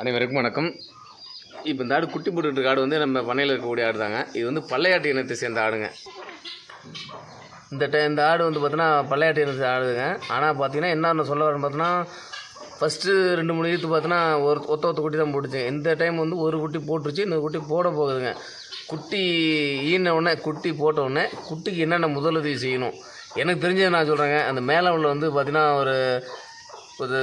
அனைவருக்கும் வணக்கம். இப்போ இந்த ஆடு குட்டி போட்டுட்டு ஆடு வந்து நம்ம பண்ணையில் இருக்கக்கூடிய ஆடு தாங்க இது வந்து பள்ளையாட்டு இனத்தை சேர்ந்த ஆடுங்க. இந்த டை இந்த ஆடு வந்து பார்த்தீங்கன்னா பள்ளையாட்டு இனத்தை ஆடுதுங்க. ஆனால் பார்த்தீங்கன்னா என்ன சொல்ல வரேன்னு பார்த்தீங்கன்னா ஃபஸ்ட்டு ரெண்டு மூணு ஈத்து பார்த்தீங்கன்னா ஒரு ஒத்த ஒத்த குட்டி தான் போட்டுச்சு. இந்த டைம் வந்து ஒரு குட்டி போட்டுருச்சு இன்னொரு குட்டி போட போகுதுங்க. குட்டி ஈன உடனே குட்டி போட்ட உடனே குட்டிக்கு என்னென்ன முதலுதவி செய்யணும்? எனக்கு தெரிஞ்சதை நான் சொல்கிறேங்க அந்த மேலே உள்ள வந்து பார்த்தீங்கன்னா ஒரு ஒரு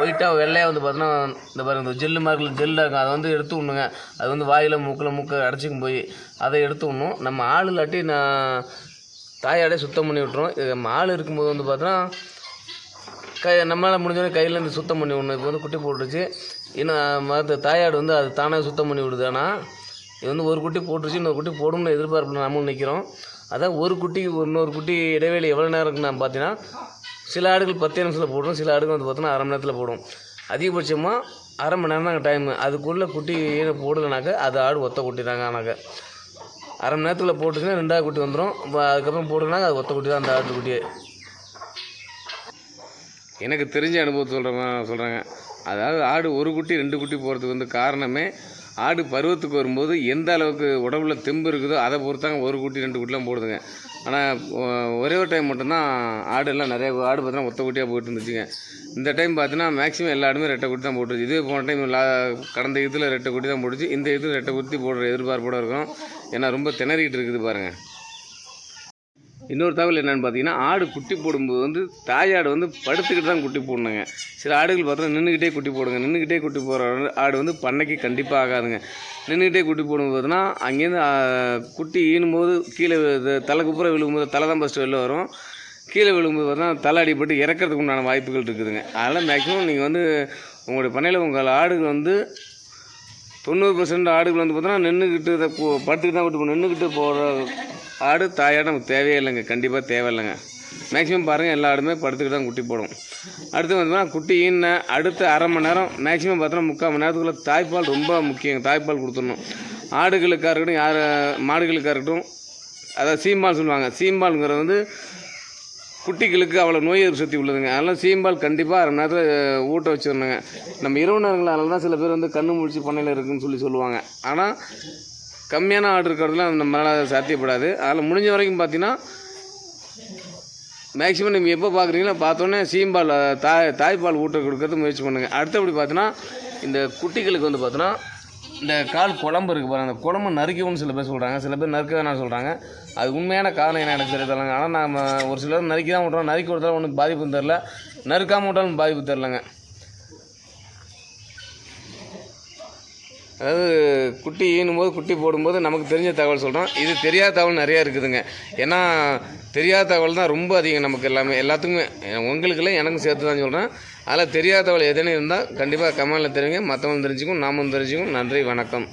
ஒயிட்டாக வெள்ளையாக வந்து பார்த்தோன்னா இந்த பாருங்க இந்த ஜெல்லு மார்க்கில் ஜெல்லாக இருக்கும் அதை வந்து எடுத்து விடணுங்க அது வந்து வாயில் மூக்கில் மூக்கை அடைச்சிக்கும் போய் அதை எடுத்து விடணும் நம்ம ஆள் இல்லாட்டி நான் தாயாடே சுத்தம் பண்ணி விட்டுரும். இது நம்ம ஆள் இருக்கும்போது வந்து பார்த்தோன்னா கை நம்மளால் முடிஞ்சோடனே கையிலேருந்து சுத்தம் பண்ணி விடணும். இப்போ வந்து குட்டி போட்டுருச்சு. இன்னும் மற்ற தாயாடு வந்து அது தானே சுத்தம் பண்ணி விடுது. ஆனால் இது வந்து ஒரு குட்டி போட்டுருச்சு இன்னொரு குட்டி போடணும்னு எதிர்பார்ப்பு நம்மளும் நிற்கிறோம் அதான் ஒரு குட்டி இன்னொரு குட்டி இடைவெளி எவ்வளோ நேரம் இருக்குன்னு நான் பார்த்தீங்கன்னா சில ஆடுகள் பத்து நிமிஷத்தில் போடும் சில ஆடுகள் வந்து பார்த்தோன்னா அரை மணி நேரத்தில் போடும். அதிகபட்சமாக அரை மணி நேரம் தாங்க டைமு அதுக்குள்ளே குட்டி போடலைனாக்கா அது ஆடு ஒத்த குட்டி தாங்க ஆனாக்க. அரை மணி நேரத்தில் போட்டுச்சுன்னா ரெண்டாவது குட்டி வந்துடும் அதுக்கப்புறம் போட்டுனாங்க அது ஒத்த குட்டி தான் அந்த ஆட்டு குட்டியே. எனக்கு தெரிஞ்ச அனுபவத்தை சொல்கிறேன் சொல்கிறேங்க அதாவது ஆடு ஒரு குட்டி ரெண்டு குட்டி போகிறதுக்கு வந்து காரணமே ஆடு பருவத்துக்கு வரும்போது எந்த அளவுக்கு உடம்புல தெம்பு இருக்குதோ அதை பொறுத்தாங்க ஒரு குட்டி ரெண்டு குட்டிலாம் போடுதுங்க. ஆனால் ஒரே ஒரு டைம் மட்டும்தான் ஆடு எல்லாம் நிறைய ஆடு பார்த்தோன்னா ஒத்த குட்டியாக போயிட்டு இருந்துச்சுங்க. இந்த டைம் பார்த்தீங்கன்னா மேக்ஸிமம் எல்லா ஆடுமே ரெட்டை குட்டி தான் போட்டுருச்சு. இதே போன டைம் லா கடந்த இதில் ரெட்டை குட்டி தான் போட்டுச்சு. இந்த இதில் ரெட்டை குட்டி போடுற எதிர்பார்ப்போடு இருக்கும் ஏன்னா ரொம்ப திணறிக்கிட்டு இருக்குது பாருங்கள் இன்னொரு தகவல் என்னென்னு பார்த்தீங்கன்னா ஆடு குட்டி போடும்போது வந்து தாயாடு வந்து படுத்துக்கிட்டு தான் குட்டி போடணுங்க. சில ஆடுகள் பார்த்தா நின்றுக்கிட்டே குட்டி போடுங்க. நின்றுக்கிட்டே குட்டி போடுற ஆடு வந்து பண்ணைக்கு கண்டிப்பாக ஆகாதுங்க. நின்றுக்கிட்டே குட்டி போடும்போது அங்கேருந்து குட்டி ஈனும்போது கீழே இது தலை குப்புற விழுகும்போது தலை தான் ஃபஸ்ட்டு வெளில வரும். கீழே விழுகும்போது பார்த்தா தலை அடிபட்டு இறக்கிறதுக்கு உண்டான வாய்ப்புகள் இருக்குதுங்க. அதனால் மேக்ஸிமம் நீங்கள் வந்து உங்களுடைய பண்ணையில் உங்கள் ஆடுகள் வந்து தொண்ணூறு பர்சன்ட் ஆடுகள் வந்து பார்த்தோன்னா நின்றுக்கிட்டு இதை போ- படுத்துக்கிட்டு தான் விட்டு நின்றுக்கிட்டு போகிற ஆடு தாயாடு நமக்கு தேவையே இல்லைங்க. கண்டிப்பாக தேவையில்லைங்க மேக்ஸிமம் பாருங்கள் எல்லா ஆடுமே படுத்துக்கிட்டு தான் குட்டி போடும். அடுத்து பார்த்தோம்னா குட்டி ஈன அடுத்த அரை மணி நேரம் மேக்ஸிமம் பார்த்தோன்னா முக்கால் மணி நேரத்துக்குள்ளே தாய்ப்பால் ரொம்ப முக்கியம் தாய்ப்பால் கொடுத்துடணும். ஆடுகளுக்காக இருக்கட்டும் யார் மாடுகளுக்காக இருக்கட்டும் அதாவது சீம்பால் சொல்லுவாங்க. சீம்பால்ங்கிறது வந்து குட்டிகளுக்கு அவ்வளோ நோய் எதிர்ப்பு சக்தி உள்ளதுங்க. அதனால் சீம்பால் கண்டிப்பாக அரை மணி நேரத்தில் ஊட்ட வச்சிடணுங்க. நம்ம இரவு நேரங்களால் தான் சில பேர் வந்து கண்ணு முழிச்சு பண்ணையில் இருக்குன்னு சொல்லி சொல்லுவாங்க. ஆனால் கம்மியான ஆர்டர் இருக்கிறதுலாம் நம்மளால் சாத்தியப்படாது. அதில் முடிஞ்ச வரைக்கும் பார்த்தீங்கன்னா மேக்ஸிமம் நீங்கள் எப்போ பார்க்குறீங்களோ பார்த்தோன்னே சீம்பால் தாய் தாய்ப்பால் ஊட்ட கொடுக்கறது முயற்சி பண்ணுங்கள் அடுத்தபடி பார்த்தீங்கன்னா இந்த குட்டிகளுக்கு வந்து பார்த்தோன்னா இந்த கால் குழம்பு இருக்குது பாருங்க. அந்த குழம்பு நறுக்கவும்னு சில பேர் சொல்கிறாங்க சில பேர் நறுக்க வேணாம் சொல்கிறாங்க அது உண்மையான காரணம் என்ன எனக்கு தெரியலங்க ஆனால் நம்ம ஒரு சிலர் நறுக்கி தான் விட்றோம் நறுக்கி விட்டாலும் ஒன்றும் பாதிப்பு தெரில நறுக்காம விட்டாலும் பாதிப்பு தெரிலங்க அதாவது குட்டி ஈனும்போது குட்டி போடும்போது நமக்கு தெரிஞ்ச தகவல் சொல்கிறோம் இது தெரியாத தகவல் நிறையா இருக்குதுங்க. ஏன்னா தெரியாத தகவல் தான் ரொம்ப அதிகம் நமக்கு எல்லாமே எல்லாத்துக்குமே. உங்களுக்கு எனக்கும் சேர்த்து தான் சொல்கிறேன் அதில் தெரியாத தகவல் எதுன்னு இருந்தால் கண்டிப்பாக கமெண்டில் தெரிவிங்க. மற்றவங்களும் தெரிஞ்சுக்கும் நாமும் தெரிஞ்சுக்கும். நன்றி வணக்கம்.